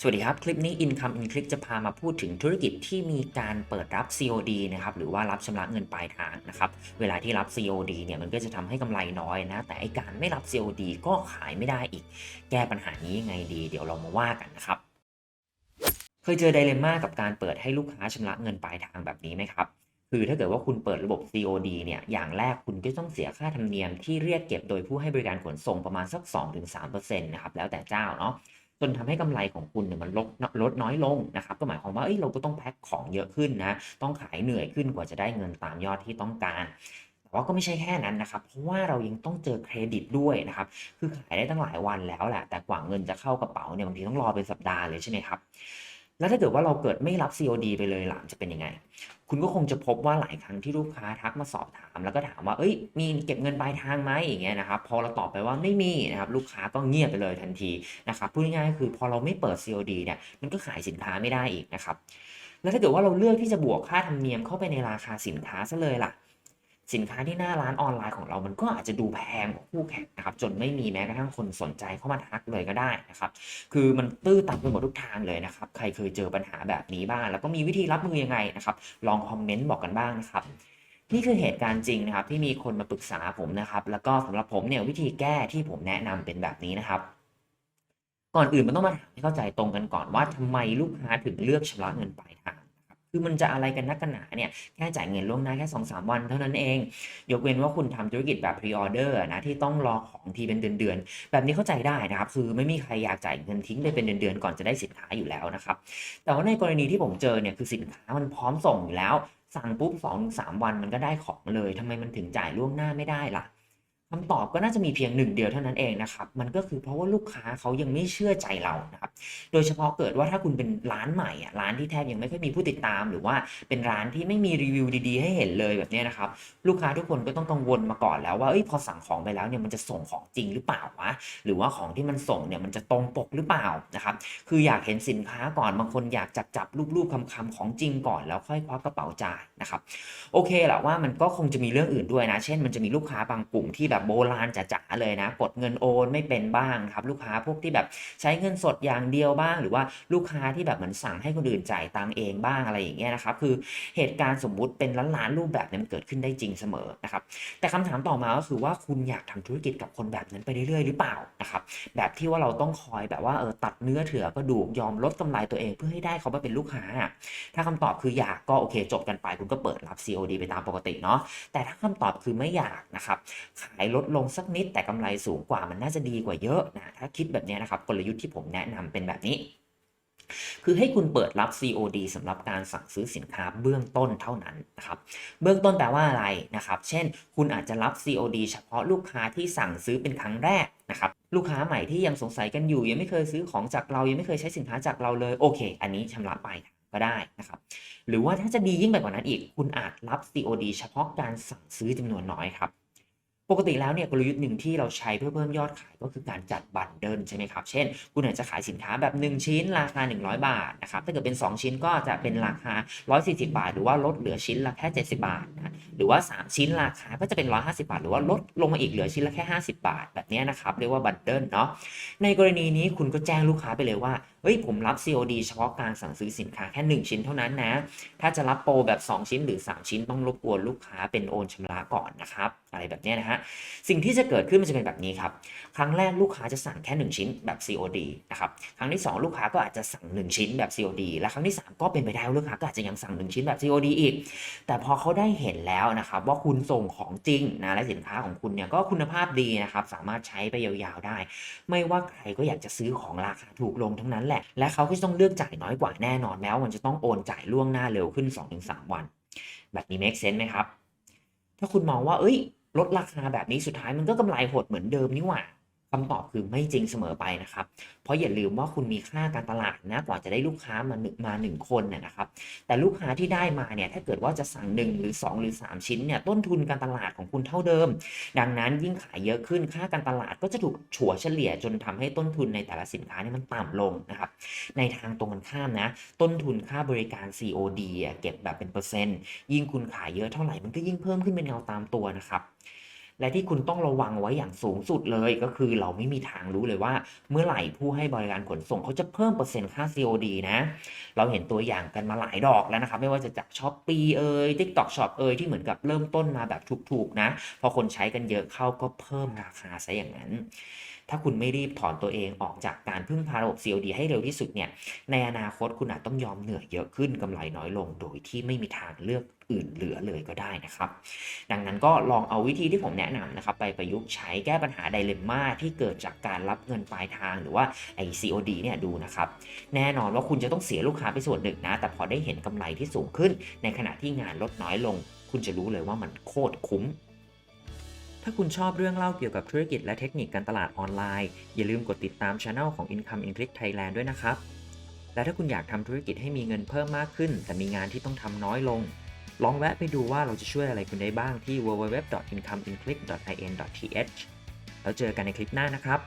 สวัสดีครับ คลิปนี้ Income in Click จะพามาพูดถึงธุรกิจที่มีการเปิดรับ COD นะครับหรือว่ารับชำระเงินปลายทางนะครับเวลาที่รับ COD เนี่ยมันก็จะทำให้กำไรน้อยนะ แต่ไอการไม่รับ COD ก็ขายไม่ได้อีก แก้ปัญหานี้ยังไงดี เดี๋ยวเรามาว่ากันนะครับเคยเจอไดเลม่ากับการเปิดให้ลูกค้าชำระเงินปลายทางแบบนี้ไหมครับคือถ้าเกิดว่าคุณเปิดระบบ COD เนี่ย อย่างแรกคุณก็ต้องเสียค่าธรรมเนียมที่เรียกเก็บโดยผู้ให้บริการขนส่งประมาณสัก 2-3%นะครับ แล้วแต่เจ้าเนาะ จนทำให้กำไรของคุณเนี่ยมันลดลดน้อยลงนะครับก็หมายความว่าเอ้ยเราก็ต้องแพ็คของเยอะขึ้นนะต้องขายเหนื่อยขึ้นกว่าจะได้เงินตามยอดที่ต้องการแต่ว่าก็ไม่ใช่แค่นั้นนะครับ เพราะว่าเรายังต้องเจอเครดิตด้วยนะครับ คือขายได้ตั้งหลายวันแล้วแหละ แต่กว่าเงินจะเข้ากระเป๋าเนี่ยบางทีต้องรอเป็นสัปดาห์เลยใช่ไหมครับ แล้วถ้าเกิดว่าเราเกิดไม่รับ COD ไปเลยหล่ะจะเป็นยังไง คุณก็คงจะพบว่าหลายครั้งที่ลูกค้าทักมาสอบถาม แล้วก็ถามว่า เอ้ย มีเก็บเงินปลายทางไหมอย่างเงี้ยนะครับ พอเราตอบไปว่าไม่มีนะครับ ลูกค้าก็เงียบไปเลยทันทีนะครับ พูดง่ายๆคือพอเราไม่เปิด COD เนี่ย มันก็ขายสินค้าไม่ได้อีกนะครับ แล้วถ้าเกิดว่าเราเลือกที่จะบวกค่าธรรมเนียมเข้าไปในราคาสินค้าซะเลยล่ะ สินค้าที่หน้าร้านออนไลน์ของเรามันก็อาจจะดูแพงกว่าคู่แข่งนะครับจนไม่มีแม้กระทั่งคนสนใจเข้ามาทักเลยก็ได้นะครับคือมันตื้อตัดไปหมดทุกทางเลยนะครับใครเคยเจอปัญหาแบบนี้บ้าง แล้วก็มีวิธีรับมือยังไงนะครับลองคอมเมนต์บอกกันบ้างนะครับนี่คือเหตุการณ์จริงนะครับที่มีคนมาปรึกษาผมนะครับ แล้วก็สำหรับผมเนี่ยวิธีแก้ที่ผมแนะนำเป็นแบบนี้นะครับ ก่อนอื่นมันต้องมาถามให้เข้าใจตรงกันก่อนว่าทำไมลูกค้าถึงเลือกชำระเงินปลายทาง คือมันจะอะไรกันนักกันหนาเนี่ยแค่จ่ายเงินล่วงหน้าแค่2อสวันเท่านั้นเอง ยกเว้นว่าคุณทำธุรกิจแบบพรีออเดอร์นะที่ต้องรอของทีเป็นเดือนๆแบบนี้เข้าใจได้นะครับ คือไม่มีใครอยากจ่ายเงินทิ้งไปเป็นเดือนๆก่อนจะได้สินค้าอยู่แล้วนะครับ แต่ว่าในกรณีที่ผมเจอเนี่ยคือสินค้ามันพร้อมส่งอยู่แล้ว สั่งปุ๊บ2องสามวันมันก็ได้ของเลยทำไมมันถึงจ่ายล่วงหน้าไม่ได้ล่ะ คำตอบก็น่าจะมีเพียงหนึ่งเดียวเท่านั้นเองนะครับ มันก็คือเพราะว่าลูกค้าเขายังไม่เชื่อใจเรานะครับ โดยเฉพาะเกิดว่าถ้าคุณเป็นร้านใหม่อะร้านที่แทบยังไม่ค่อยมีผู้ติดตาม หรือว่าเป็นร้านที่ไม่มีรีวิวดีๆ ให้เห็นเลยแบบนี้นะครับ ลูกค้าทุกคนก็ต้องกังวลมาก่อนแล้วว่าเอ้ยพอสั่งของไปแล้วเนี่ยมันจะส่งของจริงหรือเปล่าวะหรือว่าของที่มันส่งเนี่ยมันจะตรงปกหรือเปล่านะครับ คืออยากเห็นสินค้าก่อนบางคนอยากจับจับรูปๆคำๆของจริงก่อนแล้วค่อยควักกระเป๋าจ่ายนะครับ โอเคแหละว่ามันก็คงจะมีเรื่องอื่นด้วยนะ เช่น มันจะมีลูกค้าบางกลุ่มที่แบบโบราณจ๋าๆเลยนะ กดเงินโอนไม่เป็นบ้างครับ ลูกค้าพวกที่แบบใช้เงินสดอย่างเดียวบ้าง หรือว่าลูกค้าที่แบบเหมือนสั่งให้คนอื่นจ่ายตังเองบ้างอะไรอย่างเงี้ยนะครับคือเหตุการณ์สมมุติเป็นล้านๆรูปแบบเนี่ยมันเกิดขึ้นได้จริงเสมอนะครับแต่คำถามต่อมาก็คือว่าคุณอยากทำธุรกิจกับคนแบบนั้นไปเรื่อยๆหรือเปล่านะครับแบบที่ว่าเราต้องคอยแบบว่าเออตัดเนื้อเถื่อกระดูกยอมลดกำไรตัวเองเพื่อให้ได้เขามาเป็นลูกค้า ถ้าคำตอบคืออยากก็โอเคจบกันไป คุณก็เปิดรับ COD ไปตามปกติเนาะแต่ถ้าคำตอบคือไม่อยากนะครับขายลดลงสักนิด แต่กำไรสูงกว่ามันน่าจะดีกว่าเยอะนะถ้าคิดแบบนี้นะครับกลยุทธ์ที่ผมแนะนำเป็นแบบนี้ คือให้คุณเปิดรับ COD สำหรับการสั่งซื้อสินค้าเบื้องต้นเท่านั้นนะครับเบื้องต้นแปลว่าอะไรนะครับเช่น คุณอาจจะรับ COD เฉพาะลูกค้าที่สั่งซื้อเป็นครั้งแรกนะครับลูกค้าใหม่ที่ยังสงสัยกันอยู่ ยังไม่เคยซื้อของจากเรายังไม่เคยใช้สินค้าจากเราเลยโอเค อันนี้ชำระไปก็ได้นะครับหรือว่าถ้าจะดียิ่งไปกว่านั้นอีก คุณอาจรับ COD เฉพาะการสั่งซื้อจำนวนน้อยครับ ปกติแล้วเนี่ยกลยุทธ์หนึ่งที่เราใช้เพื่อเพิ่มยอดขายก็คือการจัดบันเดิลใช่ไหมครับ เช่น คุณอาจจะขายสินค้าแบบ 1 ชิ้นราคา 100 บาทนะครับ ถ้าเกิดเป็น 2 ชิ้นก็จะเป็นราคา 140 บาท หรือว่าลดเหลือชิ้นละแค่ 70 บาทนะหรือว่า 3 ชิ้นราคาก็จะเป็น 150 บาท หรือว่าลดลงมาอีกเหลือชิ้นละแค่ 50 บาท แบบนี้นะครับเรียกว่าบันเดิลเนาะ ในกรณีนี้คุณก็แจ้งลูกค้าไปเลยว่า เฮ้ยผมรับ COD เฉพาะการสั่งซื้อสินค้าแค่ 1 ชิ้นเท่านั้นนะ ถ้าจะรับโปรแบบ 2 ชิ้นหรือ 3 ชิ้นต้องรบกวนลูกค้าเป็นโอนชำระก่อนนะครับ อะไรแบบนี้นะฮะสิ่งที่จะเกิดขึ้นมันจะเป็นแบบนี้ครับ ครั้งแรกลูกค้าจะสั่งแค่ 1 ชิ้นแบบ COD นะครับ ครั้งที่ 2 ลูกค้าก็อาจจะสั่ง 1 ชิ้นแบบ COD และครั้งที่ 3 ก็เป็นไปได้ลูกค้าก็อาจจะยังสั่ง 1 ชิ้นแบบ COD อีก แต่พอเขาได้เห็นแล้วนะครับว่าคุณส่งของจริงนะและสินค้าของคุณเนี่ยก็คุณภาพดีนะครับสามารถใช้ไปยาวๆได้ ไม่ว่าใครก็อยากจะซื้อของราคาถูกลงทั้งนั้นแหละ และเขาก็จะต้องเลือกจ่ายน้อยกว่าแน่นอนแม้ว่ามันจะต้องโอนจ่ายล่วงหน้าเร็วขึ้น 2-3 วัน แบบนี้ make sense ไหมครับ ถ้าคุณมองว่า เอ้ย ลดราคาแบบนี้สุดท้ายมันก็กำไรหดเหมือนเดิมนี่หว่า คำตอบคือไม่จริงเสมอไปนะครับ เพราะอย่าลืมว่าคุณมีค่าการตลาดนะกว่าจะได้ลูกค้ามาหนึ่งมาหนึ่งคนน่ยนะครับ แต่ลูกค้าที่ได้มาเนี่ยถ้าเกิดว่าจะสั่ง 1 หรือ 2 หรือ 3 ชิ้นเนี่ยต้นทุนการตลาดของคุณเท่าเดิม ดังนั้นยิ่งขายเยอะขึ้นค่าการตลาดก็จะถูกถัวเฉลี่ยจนทำให้ต้นทุนในแต่ละสินค้านี่มันต่ำลงนะครับ ในทางตรงกันข้ามนะ ต้นทุนค่าบริการ COD เก็บแบบเป็นเปอร์เซ็นต์ยิ่งคุณขายเยอะเท่าไหร่มันก็ยิ่งเพิ่มขึ้นเป็นเงาตามตัวนะครับ และที่คุณต้องระวังไว้อย่างสูงสุดเลยก็คือเราไม่มีทางรู้เลยว่า เมื่อไหร่ผู้ให้บริการขนส่งเขาจะเพิ่มเปอร์เซ็นต์ค่า COD นะ เราเห็นตัวอย่างกันมาหลายดอกแล้วนะครับ ไม่ว่าจะจากช้อปปีเอ่ยทิกตอกช็อปเอ่ยที่เหมือนกับเริ่มต้นมาแบบถูกๆนะ พอคนใช้กันเยอะเข้าก็เพิ่มราคาซะอย่างนั้น ถ้าคุณไม่รีบถอนตัวเองออกจากการพึ่งพาระบบ COD ให้เร็วที่สุดเนี่ยในอนาคตคุณอาจต้องยอมเหนื่อยเยอะขึ้นกำไรน้อยลง โดยที่ไม่มีทางเลือกอื่นเหลือเลยก็ได้นะครับ ดังนั้นก็ลองเอาวิธีที่ผมแนะนำนะครับ ไปประยุกต์ใช้แก้ปัญหาไดเลมม่าที่เกิดจากการรับเงินปลายทางหรือว่าไอ COD เนี่ยดูนะครับ แน่นอนว่าคุณจะต้องเสียลูกค้าไปส่วนหนึ่งนะ แต่พอได้เห็นกำไรที่สูงขึ้น ในขณะที่งานลดน้อยลง คุณจะรู้เลยว่ามันโคตรคุ้ม ถ้าคุณชอบเรื่องเล่าเกี่ยวกับธุรกิจและเทคนิคการตลาดออนไลน์ อย่าลืมกดติดตามช anel ของ Income in Click Thailand ด้วยนะครับ และถ้าคุณอยากทำธุรกิจให้มีเงินเพิ่มมากขึ้น แต่มีงานที่ต้องทำน้อยลง ลองแวะไปดูว่าเราจะช่วยอะไรคุณได้บ้างที่ www.incomeinclick.in.th แล้วเจอกันในคลิปหน้านะครับ